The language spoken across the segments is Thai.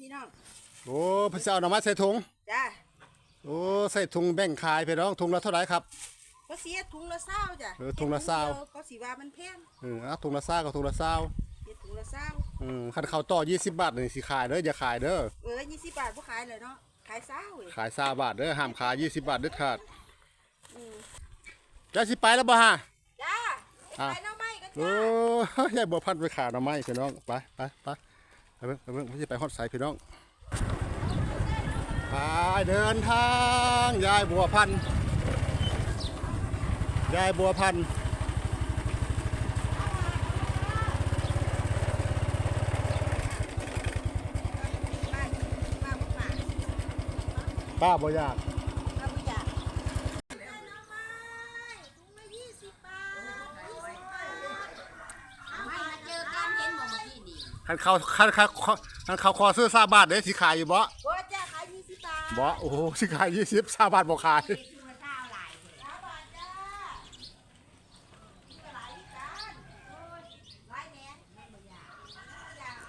พี่น้องโอ้พี่เจ้าหน่อไม้ใส่ถุงจ้าโอ้ใส่ถุงแบ่งขายพี่น้องถุงละเท่าไหร่ครับก็เสียถุงละเศร้าจ้ะเออถุงละเศร้าก็สีว่ามันแพงเออเอาถุงละซ่ากับถุงละเศร้าเสียถุงละเศร้าอืมคันเขาต่อ20บาทนี่สิขายเด้ออย่าขายเด้อเออยี่สิบบาทพวกขายเลยเนาะขายเศร้าเว้ยขายซาบาทเด้อห้ามขาย20บาทเด็ดขาดอืมจะสิไปแล้วบ่ฮะจ้าอะไปเนาะไม่กันโอ้จ้ายายบัวพันธุ์ไปขาหน่อไม้พี่น้องไปไปไปไป เบิ่งไปเบิ่งพี่สิไปฮอดสายพี่น้องไปเดินทางยายบัวพันยายบัวพันป้าบ่อยาก ป้าบ่อยากถุงละยี่สิบบาทยี่สิบบาท ไม่มาเจอกันเห็นบอกเมื่อกี้นี่ คันเขาคันเขาคันเขาคอซื้อซาบาทเด้สิขายอยู่บ่บ่จ้าขายยี่สิบบาทบ่โอ้โหสิขาย20ซาบาทบ่ขายคือมาเจ้าหลายเถอะสามบาทจ้าหลายการโอ้ยหลายแหน่แม่บ่อยาก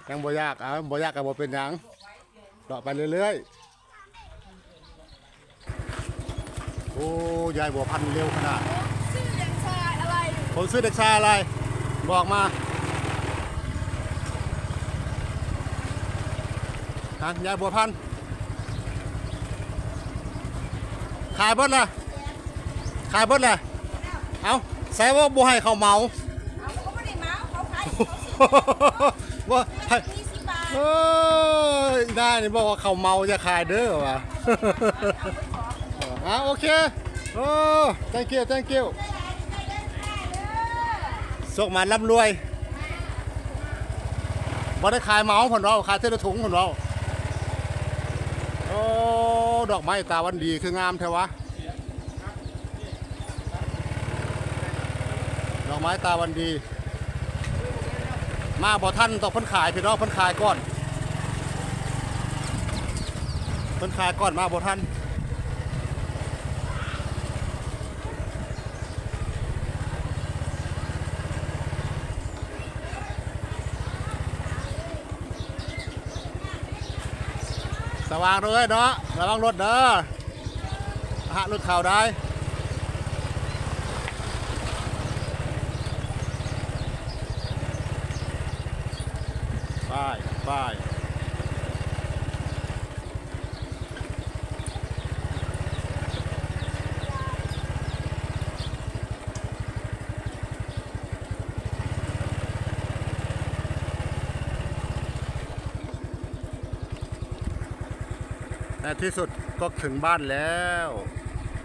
ยังบ่ยากอะบ่ยากก็บ่เป็นหยังเลาะไปเรื่อยๆโอ้ยายบัวพันธุ์เร็วขนาด ชื่อเด็กชายอะไร ผมซื้อเด็กชายอะไร บอกมา ฮะยายบัวพันธุ์ขายเบิดเลยขายเบิดเลยเอาใส่ว่าบ่ให้เขาเมาเอาเขาไม่ได้เมาเขาขายเขาสิว่าให้ยี่สิบบาทเอ้ยได้นี่บอกว่าเขาเมาจะขายเด้อวะอะโอเคโอ้ thank you thank you สกมาร่ำรวยบ่ได้ขายเมาผนเราขายเทละถุงผนเราโอ้ ดอกไม้ตาวันดีคืองามแท้วะ ดอกไม้ตาวันดี มาบ่ท่านต้องพ้นขายพี่น้องพ้นขายก่อนพ้นขายก่อนมาบ่ท่าน สว่างเลยเนาะระวังรถเด้อหะรถเข่าได้ป้ายป้าย ในที่สุดก็ถึงบ้านแล้ว